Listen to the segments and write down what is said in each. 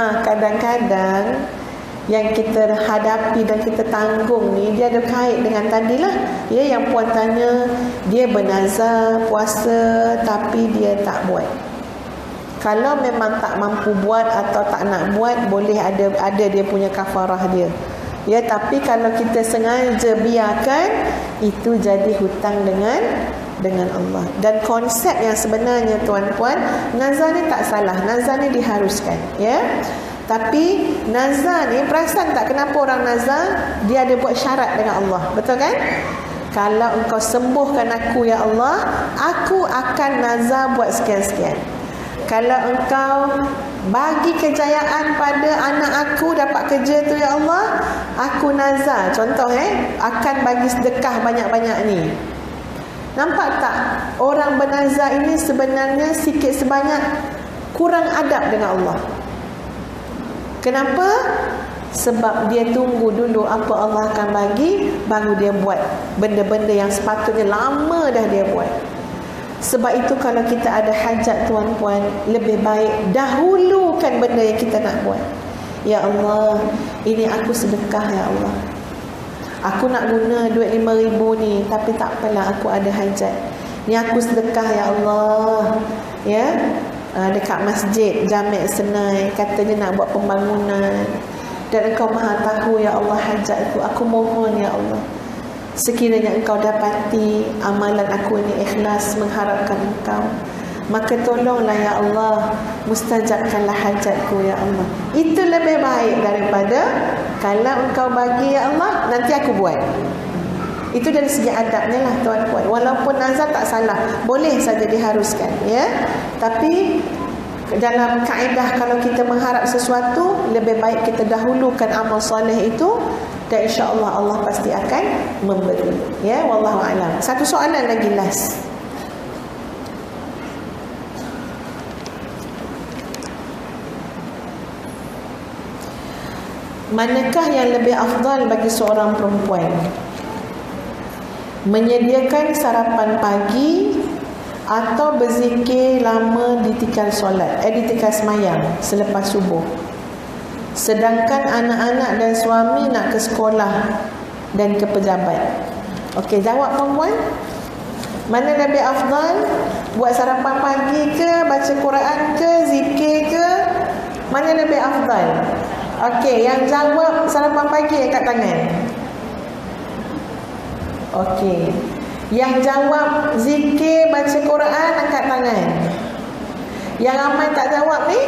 Ha, kadang-kadang yang kita hadapi dan kita tanggung ni dia ada kait dengan tadilah. Ya yang puan tanya dia bernazar puasa tapi dia tak buat. Kalau memang tak mampu buat atau tak nak buat boleh ada ada dia punya kafarah dia. Ya tapi kalau kita sengaja biarkan itu jadi hutang dengan dengan Allah. Dan konsep yang sebenarnya tuan-puan nazar ni tak salah. Nazar ni diharuskan ya. Tapi nazar ni perasan tak kenapa orang nazar? Dia ada buat syarat dengan Allah. Betul kan? Kalau engkau sembuhkan aku ya Allah aku akan nazar buat sekian-sekian. Kalau engkau bagi kejayaan pada anak aku dapat kerja tu ya Allah aku nazar. Contoh eh akan bagi sedekah banyak-banyak ni Nampak tak orang bernazar ini sebenarnya sikit sebanyak kurang adab dengan Allah. Kenapa? Sebab dia tunggu dulu apa Allah akan bagi baru dia buat benda-benda yang sepatutnya lama dah dia buat. Sebab itu kalau kita ada hajat tuan-puan lebih baik dahulukan benda yang kita nak buat. Ya Allah, ini aku sedekah ya Allah. Aku nak guna duit lima ribu ni Tapi tak apalah aku ada hajat. Ni aku sedekah ya Allah. Ya? Uh, Dekat masjid Jamek Senai. Katanya nak buat pembangunan. Dan engkau maha tahu ya Allah hajat aku. Aku mohon ya Allah. Sekiranya engkau dapati Amalan aku ini ikhlas Mengharapkan engkau Maka tolonglah ya Allah Mustajabkanlah hajatku ya Allah. Itu lebih baik daripada Kalau engkau bagi ya Allah Nanti aku buat. Itu dari segi adabnya lah tuan-puan Walaupun nazar tak salah Boleh saja diharuskan ya. Tapi dalam kaedah kalau kita mengharap sesuatu lebih baik kita dahulukan amal soleh itu dan insya-Allah Allah pasti akan memberi ya. Wallahu alam. Satu soalan lagi last Manakah yang lebih afdal bagi seorang perempuan? Menyediakan sarapan pagi atau berzikir lama di tikar solat, eh di tikar semayang selepas subuh. Sedangkan anak-anak dan suami nak ke sekolah dan ke pejabat. Okey, jawab perempuan. Mana lebih afdal? Buat sarapan pagi ke, baca Quran ke, zikir ke? Mana lebih afdal? Okey, yang jawab sarapan pagi angkat tangan. Okey. Yang jawab zikir baca Quran angkat tangan. Yang ramai tak jawab ni?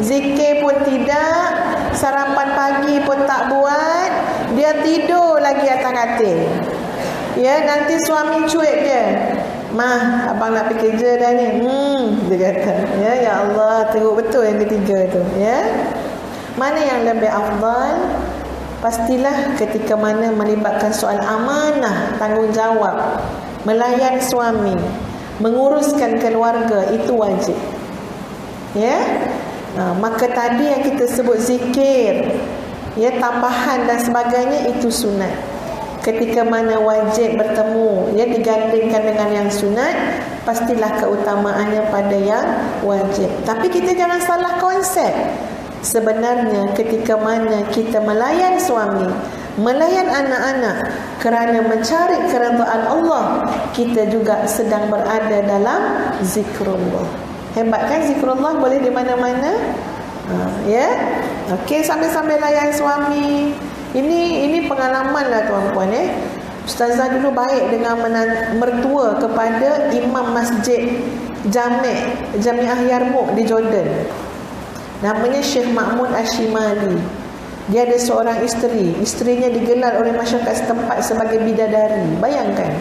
Zikir pun tidak, sarapan pagi pun tak buat, dia tidur lagi atas katil. Ya, nanti suami cuek dia. Mah, abang nak pergi kerja dah ni. Hmm, dia kata. Ya, ya Allah, teruk betul yang ketiga tu, ya. Mana yang lebih afdal? Pastilah ketika mana melibatkan soal amanah, tanggungjawab, melayan suami, menguruskan keluarga itu wajib. Ya? Ha, maka tadi yang kita sebut zikir, ya tambahan dan sebagainya itu sunat. Ketika mana wajib bertemu, ya digandingkan dengan yang sunat, pastilah keutamaannya pada yang wajib. Tapi kita jangan salah konsep. Sebenarnya ketika mana kita melayan suami, melayan anak-anak kerana mencari keredaan Allah, kita juga sedang berada dalam zikrullah. Hebat kan zikrullah boleh di mana-mana? Ha, ya. Okey, sambil-sambil layan suami. Ini ini pengalaman lah tuan-puan eh. Ustazah dulu baik dengan mertua kepada imam masjid Jamek Jamiah Yarmouk di Jordan. Namanya Syekh Mahmud Ashimali. Dia ada seorang isteri. Isterinya digelar oleh masyarakat setempat sebagai bidadari. Bayangkan.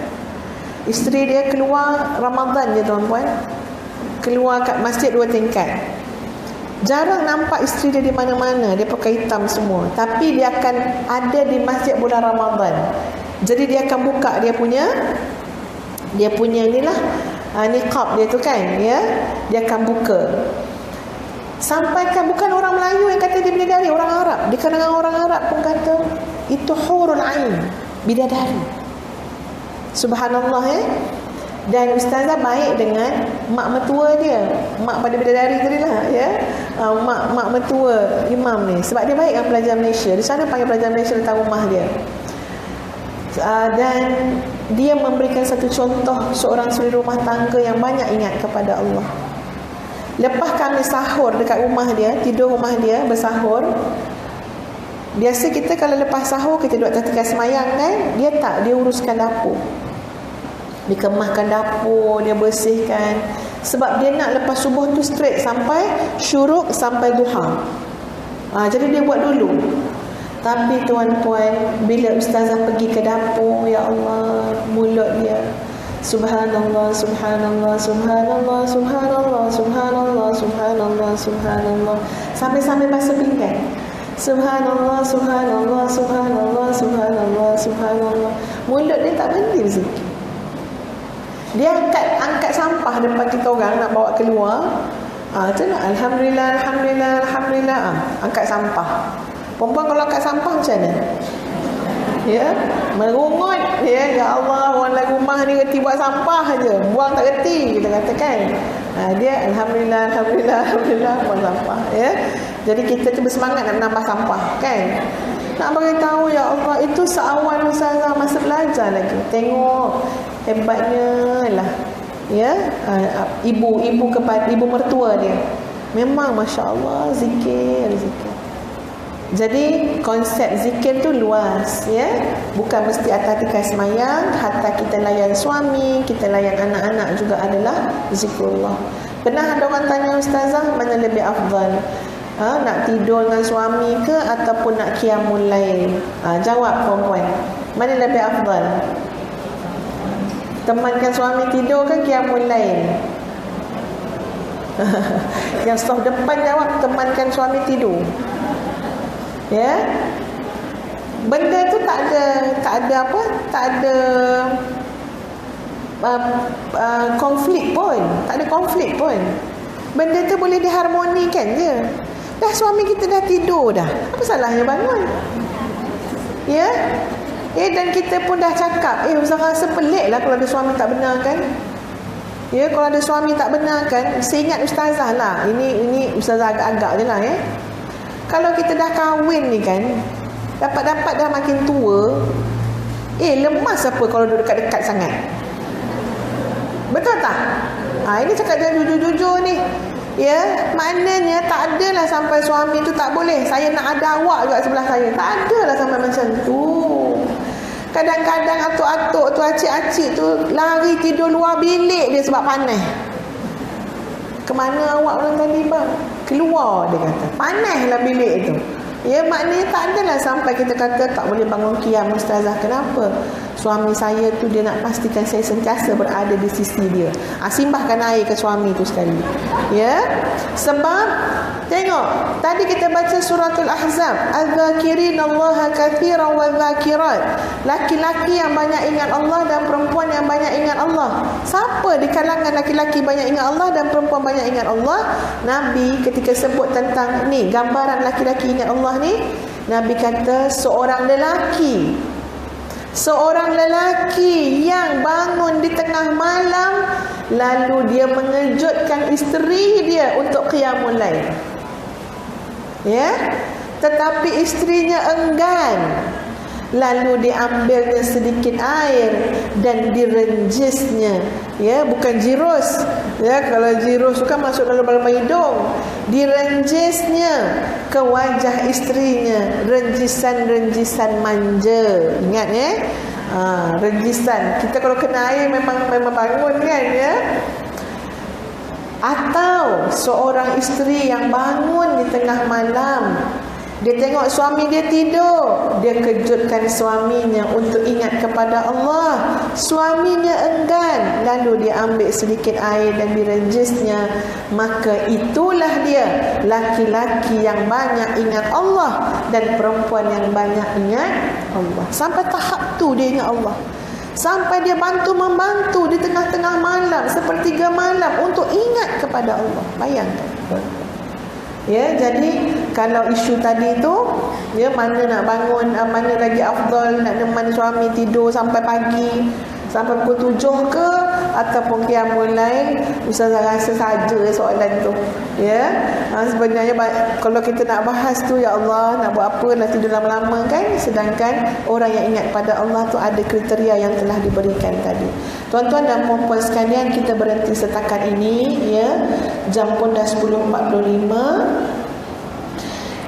Isteri dia keluar Ramadan je tuan-puan. Keluar kat masjid dua tingkat. Jarang nampak isteri dia di mana-mana. Dia pakai hitam semua. Tapi dia akan ada di masjid bulan Ramadan. Jadi dia akan buka dia punya dia punya inilah uh, niqab dia tu kan ya. Dia akan buka. Sampaikan bukan orang Melayu yang kata dia bidadari, orang Arab. Di kalangan orang Arab pun kata itu hurul ain, bidadari. Subhanallah eh. dan ustazah baik dengan mak mertua dia mak pada bidadari tadi lah ya uh, mak mak mertua imam ni sebab dia baik dengan pelajar Malaysia di sana panggil pelajar Malaysia datang rumah dia uh, dan dia memberikan satu contoh seorang suri rumah tangga yang banyak ingat kepada Allah lepas kami sahur dekat rumah dia tidur rumah dia bersahur biasa kita kalau lepas sahur kita duduk tekan semayang kan? Dia tak dia uruskan dapur. Dikemahkan dapur dia bersihkan. Sebab dia nak lepas subuh tu straight sampai syuruk sampai duha. Ha, jadi dia buat dulu. Tapi tuan-tuan bila ustazah pergi ke dapur ya Allah mulut dia Subhanallah, Subhanallah, Subhanallah, Subhanallah, Subhanallah, Subhanallah, Subhanallah. Sampai-sampai basuh pinggan. Subhanallah, Subhanallah, Subhanallah, Subhanallah, Subhanallah. Mulut dia tak berhenti berzikir. Dia angkat angkat sampah depan kita orang nak bawa keluar. Ah, ha, nak alhamdulillah alhamdulillah alhamdulillah. Ha, angkat sampah. Perempuan kalau angkat sampah macam mana? Ya, merungut ya, ya Allah orang dalam rumah ni reti buat sampah aja. Buang tak reti kita katakan. Ha, dia alhamdulillah alhamdulillah alhamdulillah buang sampah ya. Jadi kita tu bersemangat nak menambah sampah kan? Nak bagi tahu ya Allah itu seawal usaha masa belajar lagi. Tengok hebatnya lah ya uh, ibu ibu kepada ibu mertua dia memang masya-Allah zikir zikir jadi konsep zikir tu luas ya. Bukan mesti atas tikai semayang hatta kita layan suami kita layan anak-anak juga adalah zikrullah. Pernah ada orang tanya ustazah mana lebih afdal? Ha, nak tidur dengan suami ke ataupun nak qiyamul lail? Ha, jawab perempuan mana lebih afdal? Temankan suami tidur kan kiamul lain yang staf depan jawab temankan suami tidur ya? Benda tu tak ada tak ada apa tak ada uh, uh, konflik pun. Tak ada konflik pun. Benda tu boleh diharmonikan je. Dah suami kita dah tidur dah. Apa salahnya bangun? Ya? Eh dan kita pun dah cakap Eh Ustaz rasa pelik lah Kalau ada suami tak benar kan? Ya kalau ada suami tak benar kan Saya ingat Ustazah lah. Ini ini Ustazah agak-agak je lah ya Kalau kita dah kahwin ni kan Dapat-dapat dah makin tua Eh lemas apa Kalau duduk dekat-dekat sangat Betul tak ha, Ini cakap dia jujur-jujur ni Ya, maknanya tak adalah sampai suami tu tak boleh. Saya nak ada awak juga sebelah saya. Tak adalah sampai macam tu. Kadang-kadang atuk-atuk tu, acik-acik tu lari tidur luar bilik dia sebab panas. Kemana awak orang tadi bang? Keluar dia kata. Panaslah bilik tu. Ya maknanya tak adalah sampai kita kata tak boleh bangun kiam ustazah. Kenapa? Suami saya tu dia nak pastikan saya sentiasa berada di sisi dia. Ha, simbahkan air ke suami tu sekali. Ya. Sebab tengok tadi kita baca suratul ahzab az-zakirin Allah katsiran wa zakirat. Laki-laki yang banyak ingat Allah dan perempuan yang banyak ingat Allah. Siapa di kalangan laki-laki banyak ingat Allah dan perempuan banyak ingat Allah? Nabi ketika sebut tentang ni gambaran laki-laki ingat Allah ni Nabi kata seorang lelaki Seorang lelaki yang bangun di tengah malam Lalu dia mengejutkan isteri dia untuk qiyamul lain Ya? Tetapi isterinya enggan lalu diambilnya sedikit air dan direnjisnya. Ya bukan jirus. Ya kalau jirus kan masuk dalam dalam hidung. Direnjisnya ke wajah istrinya. Renjisan-renjisan manja. Ingat ya? Ha, renjisan. Kita kalau kena air memang memang bangun kan ya? Atau seorang isteri yang bangun di tengah malam dia tengok suami dia tidur. Dia kejutkan suaminya untuk ingat kepada Allah. Suaminya enggan. Lalu dia ambil sedikit air dan direnjisnya. Maka itulah dia. Laki-laki yang banyak ingat Allah. Dan perempuan yang banyak ingat Allah. Sampai tahap tu dia ingat Allah. Sampai dia bantu-membantu di tengah-tengah malam. Sepertiga malam untuk ingat kepada Allah. Bayangkan. Ya, jadi kalau isu tadi tu, ya mana nak bangun, ah, mana lagi afdal nak neman suami tidur sampai pagi, sampai pukul tujuh ke, ataupun qiyamul lain ustazah rasa saja soalan tu ya. Ha, sebenarnya kalau kita nak bahas tu ya Allah nak buat apa nak tidur lama-lama kan? Sedangkan orang yang ingat pada Allah tu ada kriteria yang telah diberikan tadi. Tuan-tuan dan puan-puan sekalian kita berhenti setakat ini ya. Jam pun dah 10.45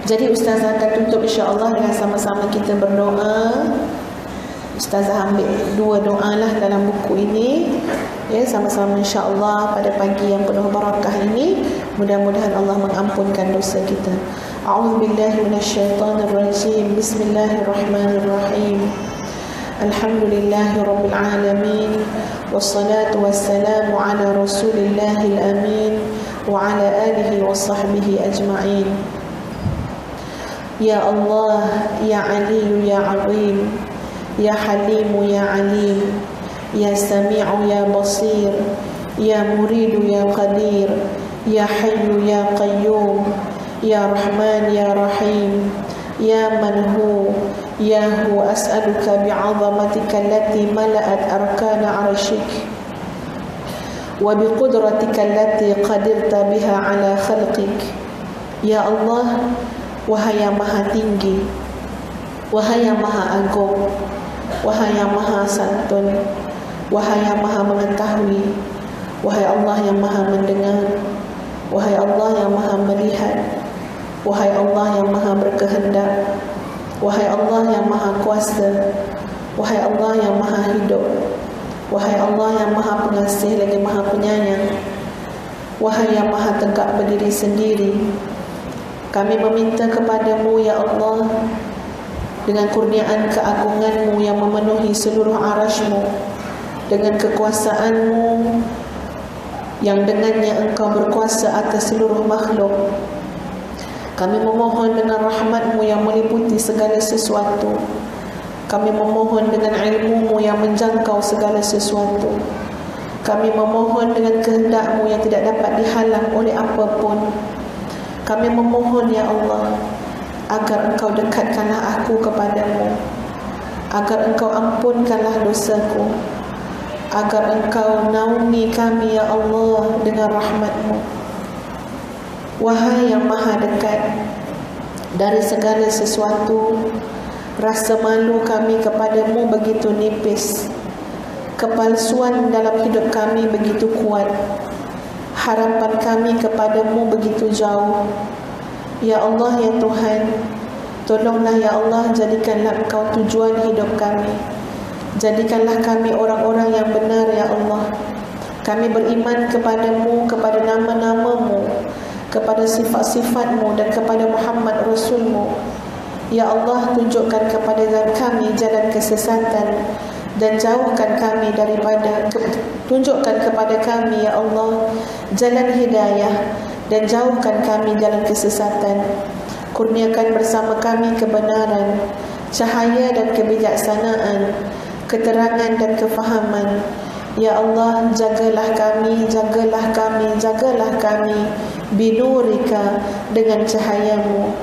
jadi Ustazah akan tutup insya-Allah dengan sama-sama kita berdoa. Ustazah ambil dua doa lah dalam buku ini. Ya sama-sama insyaallah pada pagi yang penuh barakah ini mudah-mudahan Allah mengampunkan dosa kita. A'udzubillahi minasyaitonirrajim bismillahirrahmanirrahim. Alhamdulillahirabbil alamin. Wassalatu wassalamu ala rasulillahil amin wa ala alihi washabbihi ajmain. Ya allah ya Ali, ya azim. يا حليم يا عليم يا سميع يا بصير يا مريد يا قدير يا حي يا قيوم يا رحمن يا رحيم يا من هو يا هو أسألك بعظمتك التي ملأت أركان عرشك وبقدرتك التي قدرت بها على خلقك. يا الله maha tinggi Wahai yang maha agung Wahai yang maha santun Wahai yang maha mengetahui Wahai Allah yang maha mendengar Wahai Allah yang maha melihat Wahai Allah yang maha berkehendak Wahai Allah yang maha kuasa Wahai Allah yang maha hidup Wahai Allah yang maha pengasih lagi maha penyayang Wahai yang maha tegak berdiri sendiri kami meminta kepadamu ya Allah dengan kurniaan keagunganmu yang memenuhi seluruh arasmu dengan kekuasaanmu yang dengannya engkau berkuasa atas seluruh makhluk. Kami memohon dengan rahmatmu yang meliputi segala sesuatu. Kami memohon dengan ilmumu yang menjangkau segala sesuatu. Kami memohon dengan kehendakmu yang tidak dapat dihalang oleh apapun. Kami memohon ya Allah agar engkau dekatkanlah aku kepadamu. Agar engkau ampunkanlah dosaku. Agar engkau naungi kami ya Allah dengan rahmatmu. Wahai yang maha dekat dari segala sesuatu rasa malu kami kepadamu begitu nipis. Kepalsuan dalam hidup kami begitu kuat. Harapan kami kepadamu begitu jauh. Ya Allah, Ya Tuhan, tolonglah Ya Allah, jadikanlah engkau tujuan hidup kami. Jadikanlah kami orang-orang yang benar, Ya Allah. Kami beriman kepadamu, kepada nama-namamu, kepada sifat-sifatmu dan kepada Muhammad Rasulmu. Ya Allah, tunjukkan kepada kami jalan kesesatan dan jauhkan kami daripada tunjukkan kepada kami ya Allah jalan hidayah dan jauhkan kami jalan kesesatan. Kurniakan bersama kami kebenaran cahaya dan kebijaksanaan keterangan dan kefahaman. Ya Allah jagalah kami jagalah kami jagalah kami binurika dengan cahayamu.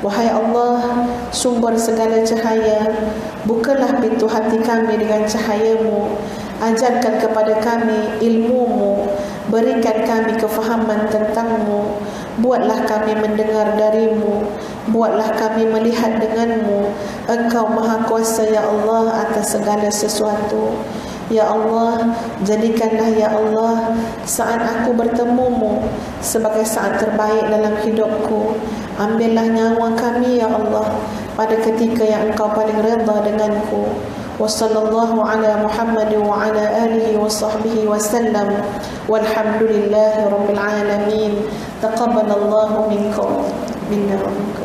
Wahai Allah, sumber segala cahaya, bukalah pintu hati kami dengan cahayamu. Ajarkan kepada kami ilmumu, berikan kami kefahaman tentangmu. Buatlah kami mendengar darimu, buatlah kami melihat denganmu. Engkau maha kuasa ya Allah atas segala sesuatu. Ya Allah, jadikanlah Ya Allah saat aku bertemumu sebagai saat terbaik dalam hidupku. Ambillah nyawa kami Ya Allah pada ketika yang engkau paling redha denganku. Muhammad wa ala alihi wa sahbihi wa sallam. Walhamdulillahi rabbil alamin. Taqabbalallahu minkum. Minna wa minkum. Taqabbal.